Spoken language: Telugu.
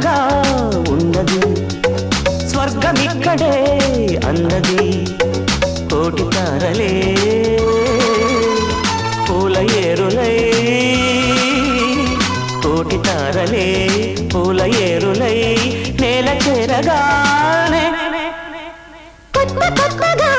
చల్లగా ఉన్నది స్వర్గం ఇక్కడే అన్నది కోటి తారలే పూల ఏరులై. కోటి తారలే పూల ఏరులై నేల చేరగా పద్మ పద్మగా